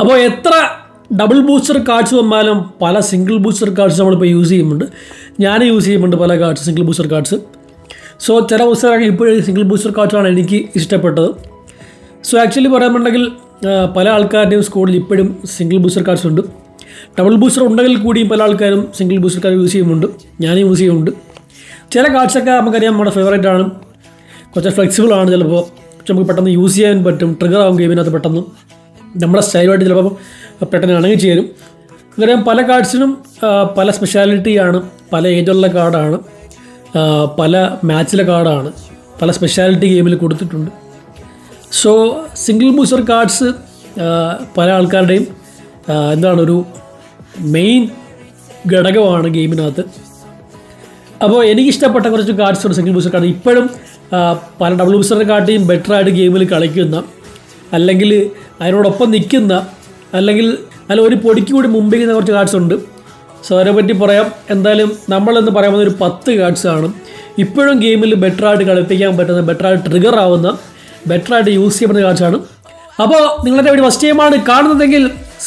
അപ്പോൾ എത്ര double booster cards വന്നാലും പല സിംഗിൾ ബൂസ്റ്റർ കാർഡ്സ് നമ്മളിപ്പോൾ യൂസ് ചെയ്യുന്നുണ്ട്. ഞാൻ യൂസ് ചെയ്യുന്നുണ്ട് പല cards single booster cards so ചില ബൂസ്റ്ററൊക്കെ ഇപ്പോഴും സിംഗിൾ ബൂസ്റ്റർ കാർഡ്സാണ് എനിക്ക് ഇഷ്ടപ്പെട്ടത്. സോ ആക്ച്വലി പറയാമെന്നുണ്ടെങ്കിൽ പല ആൾക്കാരുടെയും സ്കൂളിൽ ഇപ്പോഴും സിംഗിൾ ബൂസ്റ്റർ കാർഡ്സ് ഉണ്ട്. ഡബിൾ ബൂസ്റ്റർ ഉണ്ടെങ്കിൽ കൂടിയും പല ആൾക്കാരും സിംഗിൾ ബൂസ്റ്റർ കാർഡ് യൂസ് ചെയ്യുന്നുണ്ട്. ഞാനും യൂസ് ചെയ്യുന്നുണ്ട്. ചില കാർഡ്സൊക്കെ നമുക്കറിയാം നമ്മുടെ ഫേവറേറ്റ് ആണ്. കുറച്ച് ഫ്ലെക്സിബിൾ ആണ് ചിലപ്പോൾ നമുക്ക് പെട്ടെന്ന് യൂസ് ചെയ്യാൻ പറ്റും ട്രിഗർ ആവും ഗെയിമിനകത്ത് പെട്ടെന്ന്. നമ്മുടെ സ്റ്റൈലുമായിട്ട് ചിലപ്പോൾ പെട്ടെന്ന് ഇണങ്ങി ചേരും. നമുക്കറിയാം പല കാർഡ്സിനും പല സ്പെഷ്യാലിറ്റിയാണ് പല ഏജുള്ള കാർഡാണ് പല മാച്ചിലെ കാർഡാണ് പല സ്പെഷ്യാലിറ്റി ഗെയിമിൽ കൊടുത്തിട്ടുണ്ട്. സോ സിംഗിൾ മൂസർ കാർഡ്സ് പല ആൾക്കാരുടെയും എന്താണ് ഒരു മെയിൻ ഘടകമാണ് ഗെയിമിനകത്ത് അപ്പോൾ എനിക്കിഷ്ടപ്പെട്ട കുറച്ച് കാർഡ്സ് ഉണ്ട് സിംഗിൾ മൂസർ കാർഡ് ഇപ്പോഴും പല ഡബിൾ മൂസറിനെ കാട്ടിയും ബെറ്ററായിട്ട് ഗെയിമിൽ കളിക്കുന്ന അല്ലെങ്കിൽ അതിനോടൊപ്പം നിൽക്കുന്ന അല്ലെങ്കിൽ അല്ല ഒരു പൊടിക്ക് കൂടി മുമ്പിൽ കുറച്ച് കാർഡ്സ് ഉണ്ട്. സോ അതിനെ പറ്റി പറയാം. എന്തായാലും നമ്മളെന്ന് പറയുമ്പോൾ ഒരു പത്ത് കാർഡ്സ് ആണ്. ഇപ്പോഴും ഗെയിമിൽ ബെറ്ററായിട്ട് കളിപ്പിക്കാൻ പറ്റുന്ന ബെറ്ററായിട്ട് ട്രിഗർ ആവുന്ന ബെറ്ററായിട്ട് യൂസ് ചെയ്യപ്പെടുന്ന ആണ്. അപ്പോൾ നിങ്ങളുടെ വീഡിയോ ഫസ്റ്റ് ടൈമാണ് കാണുന്നതെങ്കിൽ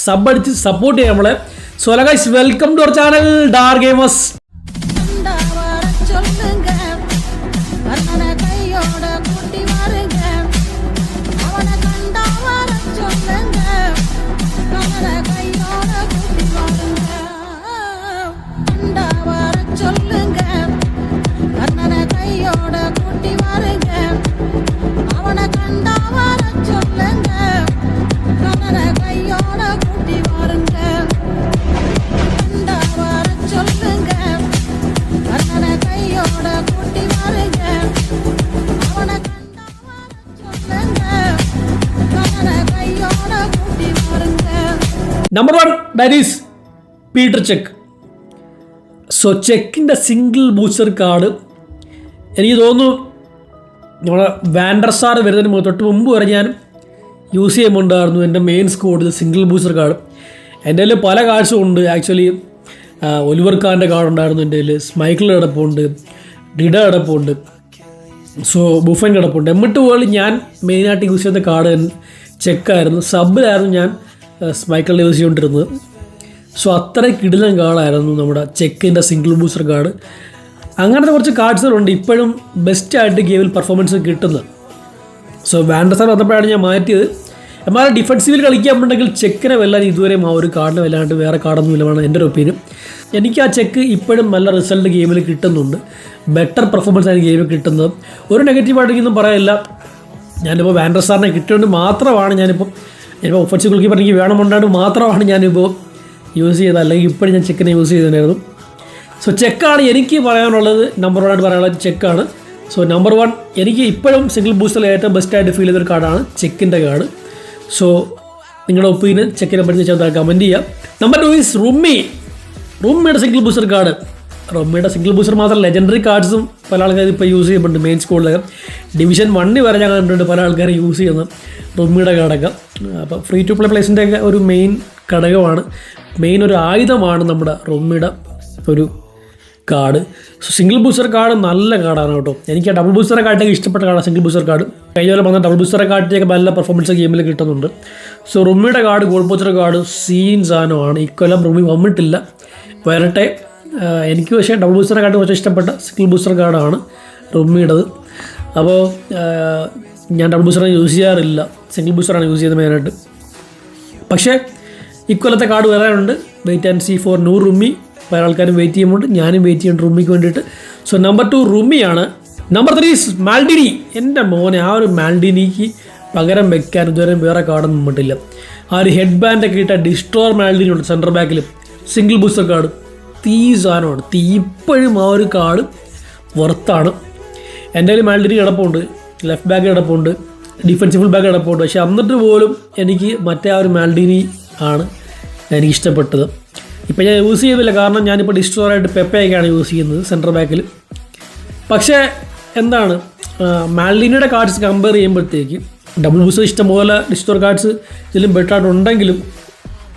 സബ് അടിച്ച് സപ്പോർട്ട് ചെയ്യാം നമ്മളെ. So welcome to our channel Dar gamers I know. Number one that is Peter Cech so ചെക്കിന്റെ single booster card എനിക്ക് തോന്നുന്നു നമ്മുടെ വാൻഡർ സാർ വരുന്നതിന് മുമ്പ് തൊട്ട് മുമ്പ് വരെ ഞാൻ യൂസ് ചെയ്യുമ്പോണ്ടായിരുന്നു എന്റെ main squad single booster card എന്റെ കയ്യിൽ പല കാർഡ്സും ഉണ്ട്. ആക്ച്വലി ഒലിവർ ഖാന്റെ കാർഡ് ഉണ്ടായിരുന്നു എന്റെ കയ്യിൽ. സ്മൈക്കിൾ കിടപ്പുണ്ട്. ഡിഡ കിടപ്പുണ്ട്. സോ ബുഫൻ കിടപ്പുണ്ട്. എന്നിട്ട് പോലും ഞാൻ മെയിനായിട്ട് യൂസ് ചെയ്യുന്ന കാർഡ് ചെക്കായിരുന്നു സബിലായിരുന്നു ഞാൻ സ്മൈക്കിളിൽ യൂസ് ചെയ്തുകൊണ്ടിരുന്നത് സോ അത്ര കിടിലം കാർഡായിരുന്നു നമ്മുടെ ചെക്കിന്റെ സിംഗിൾ ബൂസ്റ്റർ കാർഡ് അങ്ങനത്തെ കുറച്ച് കാർഡ്സുകളുണ്ട് ഇപ്പോഴും ബെസ്റ്റായിട്ട് ഗെയിമിൽ പെർഫോമൻസ് കിട്ടുന്നത്. സോ വാൻഡസാർ വന്നപ്പോഴാണ് ഞാൻ മാറ്റിയത്. എന്നാൽ ഡിഫൻസീവിൽ കളിക്കാറുണ്ടെങ്കിൽ ചെക്കിനെ വെല്ലാൻ ഇതുവരെയും ആ ഒരു കാർഡിനെ വല്ലാണ്ട് വേറെ കാർഡൊന്നും ഇല്ലെന്നാണ് എന്റെ ഒരു ഒപ്പീനിയൻ എനിക്ക് ആ ചെക്ക് ഇപ്പോഴും നല്ല റിസൾട്ട് ഗെയിമിൽ കിട്ടുന്നുണ്ട്. ബെറ്റർ പെർഫോമൻസ് ആണ് ഗെയിമിൽ കിട്ടുന്നത്. ഒരു നെഗറ്റീവ് നെഗറ്റീവായിട്ടൊന്നും പറയാനില്ല. ഞാനിപ്പോൾ വാൻഡർ സാറിനെ കിട്ടിയോണ്ട് മാത്രമാണ് ഞാനിപ്പോൾ ഞാനിപ്പോൾ ഒഫൻസീവ് ഗോൾ കീപ്പർ എനിക്ക് വേണമെന്നുണ്ടായിട്ട് മാത്രമാണ് ഞാനിപ്പോൾ യൂസ് ചെയ്തത്. അല്ലെങ്കിൽ ഇപ്പോഴും ഞാൻ ചെക്കിനെ യൂസ് ചെയ്തിട്ടുണ്ടായിരുന്നു. സോ ചെക്കാണ് എനിക്ക് പറയാനുള്ളത്. നമ്പർ വൺ ആയിട്ട് പറയാനുള്ളത് ചെക്കാണ് സോ നമ്പർ വൺ എനിക്ക് ഇപ്പോഴും സിംഗിൾ ബൂസ്റ്ററിൽ ഏറ്റവും ബെസ്റ്റായിട്ട് ഫീൽ ചെയ്തൊരു കാർഡാണ് ചെക്കിന്റെ കാർഡ്. സോ നിങ്ങളുടെ ഒപ്പീനിയൻ ചെക്കിനെ പറ്റി ചെറുതായി കമന്റ് ചെയ്യാം. നമ്പർ ടു ഈസ് റുമ്മി റൂമിയുടെ സിംഗിൾ ബൂസ്റ്റർ കാർഡ് റൂമിയുടെ സിംഗിൾ ബൂസ്റ്റർ മാത്രം ലെജൻഡറി കാർഡ്സും പല ആൾക്കാർ ഇപ്പോൾ യൂസ് ചെയ്യുന്നുണ്ട്. മെയിൻ സ്കൂളിലൊക്കെ ഡിവിഷൻ വണ്ണിൽ വരെ ഞാൻ കണ്ടിട്ടുണ്ട് പല ആൾക്കാരും യൂസ് ചെയ്യുന്ന റൂമിയുടെ ഘടകം അപ്പോൾ ഫ്രീ ടു പ്ലേ പ്ലേസിന്റെ ഒക്കെ ഒരു മെയിൻ ഘടകമാണ്. മെയിൻ ഒരു ആയുധമാണ് നമ്മുടെ റൂമിയുടെ ഒരു card so single booster card നല്ല കാർഡാണ് കേട്ടോ. എനിക്ക് ഡബിൾ ബൂസ്റ്റർ കാർഡൊക്കെ ഇഷ്ടപ്പെട്ട കാർഡാണ് സിംഗിൾ ബൂസ്റ്റർ കാർഡ് കഴിഞ്ഞ പോലെ വന്ന ഡബിൾ ബൂസ്റ്റർ കാർഡിന്റെയൊക്കെ നല്ല പെർഫോമൻസ് ഗെയിമിൽ കിട്ടുന്നുണ്ട്. So റുമ്മിയുടെ card goal booster card scene സാധനമാണ്. ഇക്കൊല്ലം റുമി വന്നിട്ടില്ല. വരട്ടെ. എനിക്ക് പക്ഷേ ഡബിൾ ബൂസ്റ്റർ കാർഡ് കുറച്ച് ഇഷ്ടപ്പെട്ട സിംഗിൾ ബൂസ്റ്റർ കാർഡാണ് റൂമിയുടേത് അപ്പോൾ ഞാൻ ഡബിൾ ബൂസ്റ്റർ യൂസ് ചെയ്യാറില്ല. സിംഗിൾ ബൂസ്റ്ററാണ് യൂസ് ചെയ്യുന്നത് മെയിനായിട്ട് പക്ഷേ ഇക്കൊല്ലത്തെ കാർഡ് വരാനുണ്ട്. വെയിറ്റ് ആൻഡ് സി ഫോർ നൂറ് റുമ്മി പല ആൾക്കാരും വെയിറ്റ് ചെയ്യുന്നുണ്ട്. ഞാനും വെയിറ്റ് ചെയ്യുന്നുണ്ട് റുമ്മിക്ക് വേണ്ടിയിട്ട്. സോ നമ്പർ ടു റുമ്മിയാണ് നമ്പർ ത്രീ മാൽഡിനി. എന്റെ മോനെ ആ ഒരു മാൽഡിനിക്ക് പകരം വെക്കാൻ ഇതുവരെ വേറെ കാർഡൊന്നും വന്നിട്ടില്ല. ആ ഒരു ഹെഡ് ബാൻഡൊക്കെ ഇട്ട ഡിസ്ട്രോർ മാൽഡിനി ഉണ്ട് സെന്റർ ബാക്കിൽ സിംഗിൾ ബൂസ്റ്റർ കാർഡ്. തീ സാധനമാണ്. തീ ഇപ്പോഴും ആ ഒരു കാട് പുറത്താണ് എന്റെ കയ്യിൽ മാൽഡിനി കിടപ്പുണ്ട്. ലെഫ്റ്റ് ബാക്ക് കിടപ്പുണ്ട്. ഡിഫൻസീവ് ബാക്ക് കിടപ്പുണ്ട്. പക്ഷേ എന്നിട്ട് പോലും എനിക്ക് മറ്റേ ആ ഒരു മാൽഡിനി ആണ് എനിക്ക് ഇഷ്ടപ്പെട്ടത്. ഇപ്പം ഞാൻ യൂസ് ചെയ്യുന്നില്ല കാരണം ഞാനിപ്പോൾ ഡിസ്ട്രോറായിട്ട് പെപ്പയൊക്കെയാണ് യൂസ് ചെയ്യുന്നത് സെന്റർ ബാക്കിൽ പക്ഷേ എന്താണ് മാൽഡിനിയുടെ കാർഡ്സ് കമ്പയർ ചെയ്യുമ്പോഴത്തേക്ക് ഡബിൾ ബൂസ് ഇഷ്ടംപോലെ ഡിസ്റ്റോർ കാർഡ്സ് ഇതിലും ബെറ്റർ ആയിട്ടുണ്ടെങ്കിലും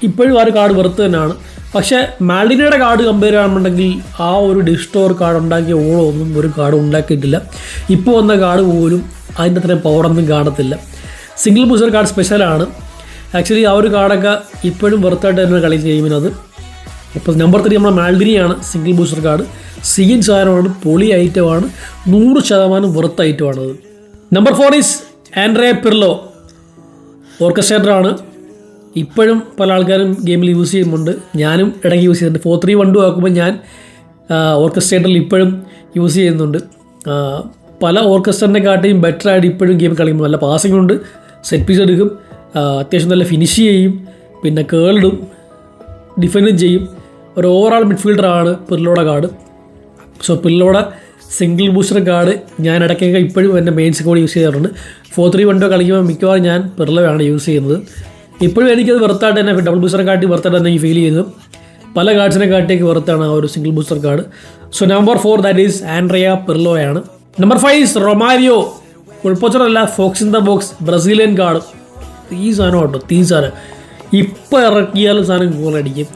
ഇപ്പോഴും ആ ഒരു കാർഡ് വെറുത്ത് തന്നെയാണ്. പക്ഷേ മാൽഡിനയുടെ കാർഡ് കമ്പയർ ചെയ്യാണെന്നുണ്ടെങ്കിൽ ആ ഒരു ഡിസ്റ്റോർ കാർഡ് ഉണ്ടാക്കിയ ഓളോ ഒന്നും ഒരു കാർഡ് ഉണ്ടാക്കിയിട്ടില്ല. ഇപ്പോൾ വന്ന കാർഡ് പോലും അതിന്റെ അത്രയും പവറൊന്നും കാണത്തില്ല. സിംഗിൾ ബൂസ്റ്റർ കാർഡ് സ്പെഷ്യലാണ് ആക്ച്വലി ആ ഒരു കാർഡൊക്കെ ഇപ്പോഴും വെറുത്തായിട്ട് തന്നെ കളി ചെയ്യുന്നത് ഇപ്പോൾ നമ്പർ ത്രീ നമ്മുടെ മാൽഡിനിയാണ് സിംഗിൾ ബൂസ്റ്റർ കാർഡ് സീൻ സാധനമാണ് പൊളി ഐറ്റമാണ് നൂറ് ശതമാനം വെറുത്ത ഐറ്റമാണത് number four is Andre Pirlo ഓർക്കസ്ട്രേറ്ററാണ് ഇപ്പോഴും പല ആൾക്കാരും ഗെയിമിൽ യൂസ് ചെയ്യുന്നുണ്ട്. ഞാനും ഇടയ്ക്ക് യൂസ് ചെയ്യുന്നുണ്ട് ഫോർ ത്രീ വൺ ആക്കുമ്പോൾ ഞാൻ ഓർക്കസ്ട്രേറ്ററിൽ ഇപ്പോഴും യൂസ് ചെയ്യുന്നുണ്ട്. പല ഓർക്കസ്ട്രേറ്ററിനെ കാട്ടിയും ബെറ്റർ ആയിട്ട് ഇപ്പോഴും ഗെയിം കളിക്കുമ്പോൾ നല്ല പാസിംഗ് ഉണ്ട്. സെറ്റ് പീസ് എടുക്കും. അത്യാവശ്യം നല്ല ഫിനിഷ് ചെയ്യും. പിന്നെ കേളിടും ഡിഫെൻഡും ചെയ്യും. ഒരു ഓവറോൾ മിഡ്ഫീൽഡറാണ് പിള്ളോടെ കാർഡ്. സോ പിള്ളോടെ സിംഗിൾ ബൂസ്റ്റർ കാർഡ് ഞാൻ ഇടയ്ക്കൊക്കെ ഇപ്പോഴും എന്റെ മെയിൻ സ്കോഡ് യൂസ് ചെയ്യാറുണ്ട്. ഫോർ ത്രീ വണ്ടോ കളിക്കുമ്പോൾ മിക്കവാറും ഞാൻ പിർളയാണ് യൂസ് ചെയ്യുന്നത്. ഇപ്പോഴും എനിക്കത് വെറുത്തായിട്ട് തന്നെ ഡബിൾ ബൂസ്റ്റർ കാട്ടി വെറുത്തായിട്ട് തന്നെ എനിക്ക് ഫീൽ ചെയ്തു. പല കാർഡ്സിനെ കാട്ടിയൊക്കെ വെറുത്താണ് ആ ഒരു single booster card so number four that is Andrea Pirlo ആണ് number five is Romario ഉൾപ്പൊച്ചറല്ല fox in the box Brazilian card ഈ സാധനം കേട്ടോ തീ സാധനം. ഇപ്പോൾ ഇറക്കിയാലും സാധനം കൂടുതലടിക്കും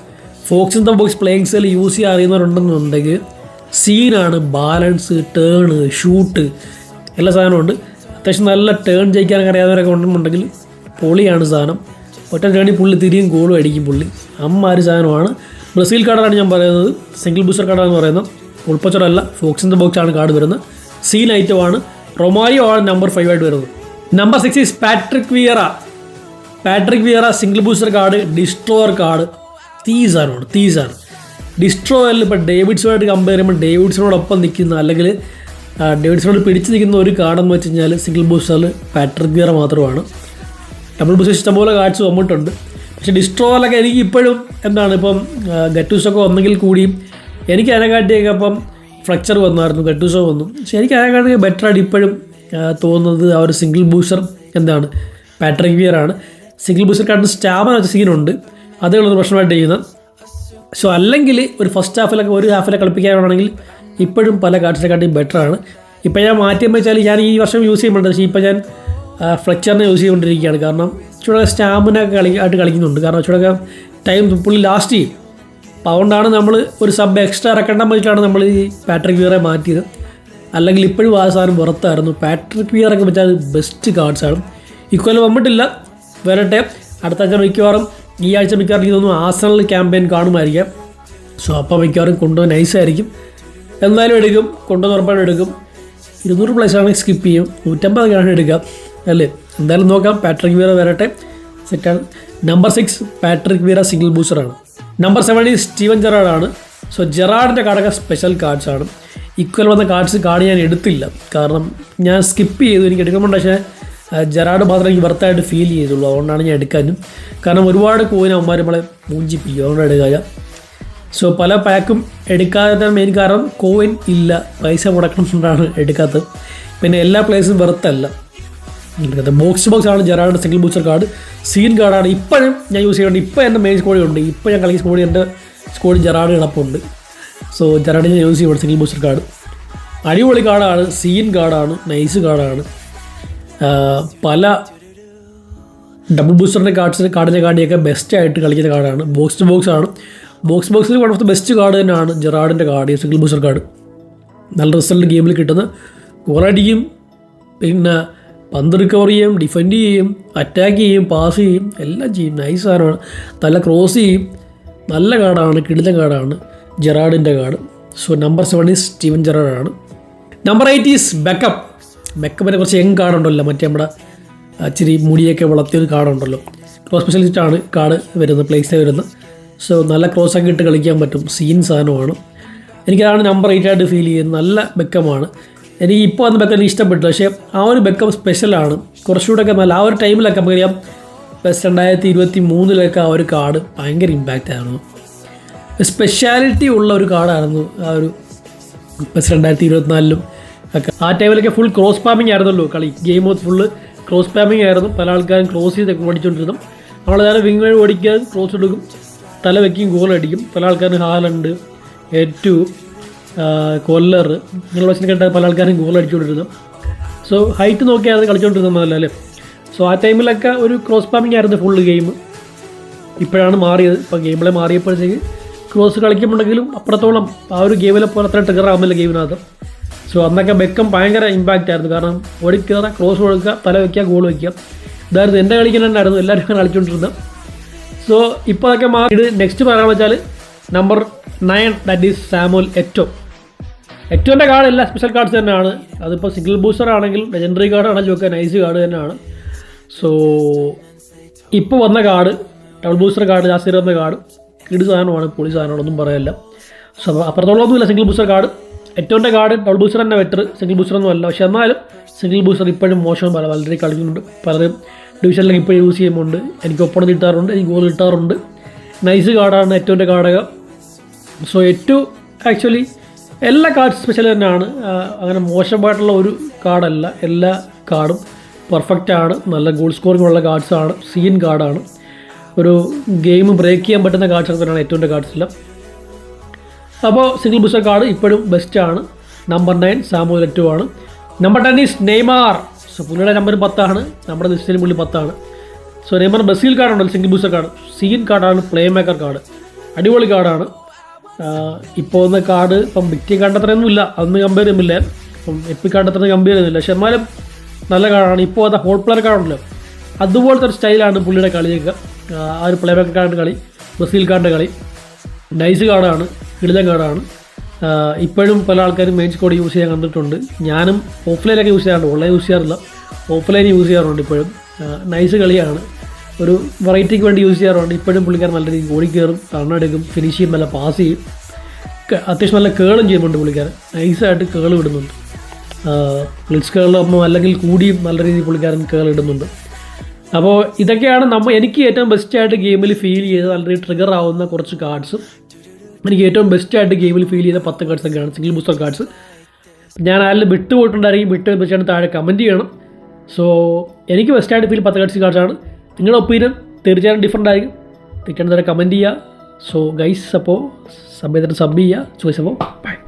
fox in the box playing cell use ചെയ്യാൻ അറിയുന്നവരുണ്ടെന്നുണ്ടെങ്കിൽ സീനാണ് ബാലൻസ് ടേണ് ഷൂട്ട് എല്ലാ സാധനവും ഉണ്ട്. അത്യാവശ്യം നല്ല ടേൺ ജയിക്കാനൊക്കെ അറിയാവുന്നവരൊക്കെ ഉണ്ടെന്നുണ്ടെങ്കിൽ പൊളിയാണ് സാധനം. ഒറ്റ ടേണിൽ പുള്ളി തിരിയും ഗോളും അടിക്കും പുള്ളി. അമ്മാര് സാധനമാണ്. ബ്രസീൽ കാർഡാണ് ഞാൻ പറയുന്നത്. സിംഗിൾ ബൂസ്റ്റർ കാർഡാണെന്ന് പറയുന്നത്. ഉൾപ്പച്ചറല്ല ഫോക്സ് ഇൻ ദ ബോക്സ് ആണ് കാർഡ് വരുന്നത്. സീൻ ആണ്. റൊമാരിയോ ആണ് നമ്പർ ഫൈവ് ആയിട്ട് വരുന്നത്. Number six is Patrick Vieira Patrick Vieira single booster card destroyer card തീസാനാണ് തീസാണ് ഡിസ്ട്രോയറിൽ ഇപ്പോൾ ഡേവിഡ്സോനായിട്ട് കമ്പയർ ചെയ്യുമ്പോൾ ഡേവിഡ്സിനോടൊപ്പം നിൽക്കുന്ന അല്ലെങ്കിൽ ഡേവിഡ്സിനോട് പിടിച്ച് നിൽക്കുന്ന ഒരു കാർഡെന്ന് വെച്ച് കഴിഞ്ഞാൽ സിംഗിൾ ബൂസ്റ്ററിൽ പാട്രിക് വിയറ മാത്രമാണ്. ഡബിൾ ബുസ് ഇഷ്ടംപോലെ കാർഡ്സ് വന്നിട്ടുണ്ട്. പക്ഷേ ഡിസ്ട്രോയിലൊക്കെ എനിക്ക് ഇപ്പോഴും എന്താണ് ഇപ്പം ഗറ്റൂസൊക്കെ വന്നെങ്കിൽ കൂടിയും എനിക്ക് അതിനെക്കാട്ടിയൊക്കെ അപ്പം ഫ്ലക്ചർ വന്നായിരുന്നു ഗറ്റൂസോ വന്നു. പക്ഷേ എനിക്ക് അതിനെക്കാട്ടിയൊക്കെ ബെറ്റർ ആയിട്ട് ഇപ്പോഴും തോന്നുന്നത് ആ ഒരു സിംഗിൾ ബൂസ്റ്റർ എന്താണ് പാട്രിക് വിയർ ആണ് സിംഗിൾ ബൂസ്റ്റർ കാർഡിന് സ്റ്റാമിന വെച്ച സീനുണ്ട് അതുകളൊരു പ്രശ്നമായിട്ട് ചെയ്യുന്നത്. സോ അല്ലെങ്കിൽ ഒരു ഫസ്റ്റ് ഹാഫിലൊക്കെ ഒരു ഹാഫിലൊക്കെ കളിപ്പിക്കാനാണെങ്കിൽ ഇപ്പോഴും പല കാർഡ്സിനെക്കാട്ടിയും ബെറ്ററാണ് ഇപ്പം ഞാൻ മാറ്റിയെന്ന് വെച്ചാൽ ഞാൻ ഈ വർഷം യൂസ് ചെയ്യുന്നുണ്ട്. പക്ഷേ ഇപ്പം ഞാൻ ഫ്ലെക്ചറിനെ യൂസ് ചെയ്തുകൊണ്ടിരിക്കുകയാണ്. കാരണം ഇച്ചിരി സ്റ്റാമിന കളി ആയിട്ട് കളിക്കുന്നുണ്ട്. കാരണം ഇച്ചിരി ടൈം പുള്ളി ലാസ്റ്റ് ചെയ്യും. അപ്പോൾ അതുകൊണ്ടാണ് നമ്മൾ ഒരു സബ് എക്സ്ട്രാ ഇറക്കേണ്ട വെച്ചിട്ടാണ് നമ്മൾ ഈ പാട്രിക് വിയറെ മാറ്റിയത്. അല്ലെങ്കിൽ ഇപ്പോഴും ആ സാധനം പുറത്തായിരുന്നു. പാട്രിക് വിയറൊക്കെ വെച്ചാൽ ബെസ്റ്റ് കാർഡ്സാണ് ഇക്കൊല്ലം വന്നിട്ടില്ല. വരട്ടെ. അടുത്ത ആഴ്ച മിക്കവാറും ഈ ആഴ്ച മിക്കവാറും തോന്നുന്നു ആസണൽ ക്യാമ്പയിൻ കാണുമായിരിക്കാം. സോ അപ്പോൾ മിക്കവാറും കൊണ്ടുപോകാൻ നൈസായിരിക്കും എന്തായാലും എടുക്കും. കൊണ്ടുവന്ന് ഉറപ്പായിട്ടും എടുക്കും. ഇരുന്നൂറ് പ്ലേസ് ആണെങ്കിൽ സ്കിപ്പ് ചെയ്യും. നൂറ്റമ്പത് നൂറ്റമ്പതൊക്കെയാണ് എടുക്കാം. അല്ലേ? എന്തായാലും നോക്കാം. പാട്രിക് വീറ വരട്ടെ. സെറ്റാണ് number six Patrick Vieira single ബൂസ്റ്ററാണ് number seven ഈ സ്റ്റീവൻ ജെറാഡാണ് സോ ജെറാഡിന്റെ കാർഡൊക്കെ സ്പെഷ്യൽ കാർഡ്സ് ആണ്. ഇക്വൽ വന്ന കാർഡ്സ് കാർഡ് ഞാൻ എടുത്തില്ല. കാരണം ഞാൻ സ്കിപ്പ് ചെയ്തു. എനിക്ക് എടുക്കുമ്പോൾ പക്ഷേ ജെറാഡ് മാത്രമേ എനിക്ക് വർത്തായിട്ട് ഫീൽ ചെയ്തുള്ളൂ. അതുകൊണ്ടാണ് ഞാൻ എടുക്കാനും കാരണം ഒരുപാട് കോയിൻ അവന്മാർ നമ്മളെ മൂഞ്ചിപ്പിക്കും. അതുകൊണ്ട് എടുക്കുക സോ പല പാക്കും എടുക്കാത്ത മെയിൻ കാരണം കോയിൻ ഇല്ല. പൈസ മുടക്കണം കൊണ്ടാണ് എടുക്കാത്തത്. പിന്നെ എല്ലാ പ്ലേസും വെറുത്തല്ല എടുക്കാത്തത് ബോക്സ് ബോക്സ് ആണ് Gerrard single booster card scene കാർഡാണ് ഇപ്പോഴും ഞാൻ യൂസ് ചെയ്യുന്നുണ്ട്. ഇപ്പോൾ എന്റെ മെയിൻ സ്കോഡി ഉണ്ട്. ഇപ്പോൾ ഞാൻ കളിക്കുന്ന സ്കോഡിൽ എന്റെ സ്കോഡിൽ ജെറാഡ് കിടപ്പുണ്ട് സോ ജെറാഡ് ഞാൻ യൂസ് ചെയ്യുന്നുണ്ട് സിംഗിൾ ബൂസ്റ്റർ കാർഡ് അടിപൊളി കാർഡാണ് സീൻ കാർഡാണ് നൈസ് കാർഡാണ് പല ഡബിൾ ബൂസ്റ്ററിന്റെ കാർഡ്സ് കാർഡിനെ കാർഡിയൊക്കെ ബെസ്റ്റ് ആയിട്ട് കളിക്കുന്ന കാർഡാണ് ബോക്സ് ടു ബോക്സ് ആണ്. ബോക്സ് ബോക്സിൽ one of the best card തന്നെയാണ് ജെറാഡിന്റെ കാർഡ് സിംഗിൾ ബൂസ്റ്റർ കാർഡ് നല്ല റിസൾട്ട് ഗെയിമിൽ കിട്ടുന്ന ക്വാളിറ്റിയും പിന്നെ പന്ത് റിക്കവർ ചെയ്യും ഡിഫെൻഡ് ചെയ്യും അറ്റാക്ക് ചെയ്യും പാസ് ചെയ്യും എല്ലാം ചെയ്യും. നൈസ് സാധനമാണ് നല്ല ക്രോസ് ചെയ്യും. നല്ല കാർഡാണ് കിടില കാർഡാണ്. ജെറാഡിന്റെ card. So number seven is Steven ജെറാഡാണ് number eight is Beckham ബെക്കപ്പിനെ കുറച്ച് യങ് കാർഡുണ്ടല്ലോ മറ്റേ നമ്മുടെ ഇച്ചിരി മുടിയൊക്കെ വളർത്തിയ ഒരു കാർഡുണ്ടല്ലോ ക്രോസ് സ്പെഷ്യലിസ്റ്റ് ആണ് കാർഡ് വരുന്നത് പ്ലേസിൽ വരുന്നത്. സോ നല്ല ക്രോസ് ഒക്കെ ഇട്ട് കളിക്കാൻ പറ്റും. സീൻ സാധനമാണ്. എനിക്കതാണ് നമ്പർ എയ്റ്റ് ആയിട്ട് ഫീൽ ചെയ്യുന്നത്. നല്ല ബെക്കമാണ് എനിക്ക് ഇപ്പോൾ വന്ന ബെക്കം ഇഷ്ടപ്പെട്ടു പക്ഷേ ആ ഒരു ബെക്കം സ്പെഷ്യലാണ് കുറച്ചുകൂടെയൊക്കെ നല്ല ആ ഒരു ടൈമിലൊക്കെ നമുക്കറിയാം പ്ലസ് രണ്ടായിരത്തി ഇരുപത്തി മൂന്നിലൊക്കെ ആ ഒരു കാർഡ് ഭയങ്കര ഇമ്പാക്റ്റ് ആയിരുന്നു. സ്പെഷ്യാലിറ്റി ഉള്ള ഒരു കാർഡായിരുന്നു ആ ഒരു പ്ലസ് രണ്ടായിരത്തി ഇരുപത്തിനാലിലും ഒക്കെ. ആ ടൈമിലൊക്കെ ഫുൾ ക്രോസ് പാമിംഗ് ആയിരുന്നല്ലോ കളി. ഗെയിം ഓഫ് ഫുള്ള് ക്രോസ് പാമിംഗ് ആയിരുന്നു. പല ആൾക്കാരും ക്രോസ് ചെയ്തൊക്കെ ഓടിച്ചുകൊണ്ടിരുന്നു നമ്മൾ നേരെ വിങ് വഴി ഓടിക്കാൻ ക്രോസ് എടുക്കും. തല വെക്കും ഗോൾ അടിക്കും. പല ആൾക്കാരും ഹാലുണ്ട് ഏറ്റു കൊല്ലർ ഇങ്ങനെ വെച്ചിട്ട് കണ്ട പല ആൾക്കാരും ഗോൾ അടിച്ചുകൊണ്ടിരുന്നു. സോ ഹൈറ്റ് നോക്കിയാണ് കളിച്ചുകൊണ്ടിരുന്നത് അല്ലേ? സോ ആ ടൈമിലൊക്കെ ഒരു ക്രോസ് പാമ്പിംഗ് ആയിരുന്നു ഫുള്ള് ഗെയിം ഇപ്പോഴാണ് മാറിയത്. ഇപ്പോൾ ഗെയിമിലെ മാറിയപ്പോഴത്തേക്ക് ക്രോസ് കളിക്കുന്നുണ്ടെങ്കിലും അപ്പുറത്തോളം ആ ഒരു ഗെയിമിലെ പോലെ അത്ര ട്രിഗർ ആകുന്നില്ല ഗെയിമിനകത്ത് സോ അന്നൊക്കെ ബെക്കം ഭയങ്കര ഇമ്പാക്റ്റ് ആയിരുന്നു. കാരണം ഓടിക്കയറുക ക്രോസ് കൊടുക്കുക തല വയ്ക്കുക ഗോൾ വയ്ക്കുക ഇതായിരുന്നു എന്റെ കളിക്കുന്ന തന്നെയായിരുന്നു എല്ലാവരും കളിച്ചുകൊണ്ടിരുന്നത് സോ ഇപ്പോൾ അതൊക്കെ മാറി. നെക്സ്റ്റ് പറയാൻ വെച്ചാൽ number nine that is Samuel Eto'o എറ്റോന്റെ card എല്ലാ സ്പെഷ്യൽ കാർഡ്സ് തന്നെയാണ്. അതിപ്പോൾ സിംഗിൾ ബൂസ്റ്റർ ആണെങ്കിൽ ലെജൻഡറി കാർഡ് ആണെങ്കിലും ഒക്കെ നൈസ് കാർഡ് തന്നെയാണ്. സോ ഇപ്പോൾ വന്ന കാർഡ് ഡബിൾ ബൂസ്റ്റർ കാർഡ് ജാസ്തി വന്ന കാർഡ് കിട് സാധനമാണ് പൊളി സാധനമാണ് ഒന്നും പറയല്ല. സോ അപ്പുറത്തോളമൊന്നുമില്ല സിംഗിൾ ബൂസ്റ്റർ കാർഡ് എറ്റോന്റെ കാർഡ് ഡബിൾ ബൂസ്റ്റർ തന്നെ ബെറ്റർ സിംഗിൾ ബൂസ്റ്റർ ഒന്നും അല്ല. പക്ഷെ എന്നാലും സിംഗിൾ ബൂസ്റ്റർ ഇപ്പോഴും മോശം പല പലരും കളിക്കുന്നുണ്ട്. പലരും ഡിവിഷനിലേക്ക് ഇപ്പോഴും യൂസ് ചെയ്യുന്നുണ്ട്. എനിക്ക് ഒപ്പണം കിട്ടാറുണ്ട് എനിക്ക് ഗോൾ കിട്ടാറുണ്ട്. നൈസ് കാർഡാണ് എറ്റോന്റെ കാർഡ് സോ ഏറ്റവും ആക്ച്വലി എല്ലാ കാർഡ്സ് സ്പെഷ്യൽ തന്നെയാണ്. അങ്ങനെ മോശമായിട്ടുള്ള ഒരു കാർഡല്ല. എല്ലാ കാർഡും പെർഫെക്റ്റ് ആണ്. നല്ല ഗോൾ സ്കോറിംഗ് ഉള്ള കാർഡ്സ് ആണ്. സീൻ കാർഡാണ് ഒരു ഗെയിം ബ്രേക്ക് ചെയ്യാൻ പറ്റുന്ന കാർഡ്സ് തന്നെയാണ് ഏറ്റവും കാർഡ്സ് എല്ലാം. അപ്പോൾ സിംഗിൾ ബൂസ്റ്റർ കാർഡ് ഇപ്പോഴും ബെസ്റ്റ് ആണ്. നമ്പർ നയൻ സാമു ലെറ്റു ആണ്. Number ten is Neymar so പുള്ളിയുടെ നമ്പർ പത്താണ്. നമ്മുടെ ലിസ്റ്റിൽ പുള്ളി പത്താണ്. സോ നെയ്മർ ബ്രസീൽ കാർഡുണ്ടല്ലോ സിംഗിൾ ബൂസ്റ്റർ കാർഡ് സീൻ കാർഡാണ് പ്ലേ മേക്കർ കാർഡ് അടിപൊളി കാർഡാണ് ഇപ്പോൾ വന്ന കാർഡ് ഇപ്പം ബിറ്റി കണ്ടത്രയൊന്നും അത്രയൊന്നും ഇല്ല അതൊന്ന് കമ്പയർ ചെയ്യുന്നില്ല. ഇപ്പം എപ്പി കണ്ടത്ര കമ്പയർ ചെയ്യുന്നില്ല. പക്ഷെ എന്നാലും നല്ല കാർഡാണ് ഇപ്പോൾ അത് ഹോൾ പ്ലെയർ കാർഡുണ്ടല്ലോ അതുപോലത്തെ ഒരു സ്റ്റൈലാണ് പുള്ളിയുടെ കളിയൊക്കെ ആ ഒരു പ്ലേ ബാക്ക് കാർഡിന്റെ കളി ബ്രസീൽ കാർഡിന്റെ കളി. നൈസ് കാർഡാണ് കിടിലൻ കാർഡാണ് ഇപ്പോഴും പല ആൾക്കാരും മെയിൻ കോഡ് യൂസ് ചെയ്യാൻ കണ്ടിട്ടുണ്ട്. ഞാനും ഓഫ്ലൈനൊക്കെ യൂസ് ചെയ്യാറുണ്ട്. ഓൺലൈൻ യൂസ് ചെയ്യാറില്ല. ഓഫ്ലൈൻ യൂസ് ചെയ്യാറുണ്ട് ഇപ്പോഴും. നൈസ് കളിയാണ്. ഒരു വെറൈറ്റിക്ക് വേണ്ടി യൂസ് ചെയ്യാറുണ്ട്. ഇപ്പോഴും പുള്ളിക്കാരൻ നല്ല രീതിയിൽ ഓടി കയറും റണ്ണെടുക്കും ഫിനിഷ് ചെയ്യും നല്ല പാസ് ചെയ്യും. അത്യാവശ്യം നല്ല കേളും ചെയ്യുന്നുണ്ട് പുള്ളിക്കാരൻ. നൈസായിട്ട് കേൾ വിടുന്നുണ്ട് ബ്ലിറ്റ്സ് കേളൊപ്പം അല്ലെങ്കിൽ കൂടിയും നല്ല രീതിയിൽ പുള്ളിക്കാരൻ കേൾ ഇടുന്നുണ്ട്. അപ്പോൾ ഇതൊക്കെയാണ് നമ്മൾ എനിക്ക് ഏറ്റവും ബെസ്റ്റായിട്ട് ഗെയിമിൽ ഫീൽ ചെയ്ത് നല്ല രീതിയിൽ ട്രിഗർ ആവുന്ന കുറച്ച് കാർഡ്സും എനിക്ക് ഏറ്റവും ബെസ്റ്റായിട്ട് ഗെയിമിൽ ഫീൽ ചെയ്ത പത്ത് കാർഡ്സ് ഒക്കെയാണ് സിംഗിൾ ബൂസ്റ്റർ കാർഡ്സ് ഞാൻ അതിൽ വിട്ട് പോയിട്ടുണ്ടായിരിക്കും വിട്ട് വെച്ചാണ് താഴെ കമന്റ് ചെയ്യണം. സോ എനിക്ക് ബെസ്റ്റായിട്ട് ഫീൽ പത്ത് കാർഡ്സ് കാർഡ്സാണ് നിങ്ങളുടെ ഒപ്പീനിയൻ തീർച്ചയായിട്ടും ഡിഫറെന്റ് ആയിരിക്കും. തീർച്ചയായിട്ടും തന്നെ കമന്റ് ചെയ്യുക. സോ ഗൈസ് അപ്പോൾ ചെയ്തിട്ട് സബ് ചെയ്യുക. ചോയ്സ് അപ്പോൾ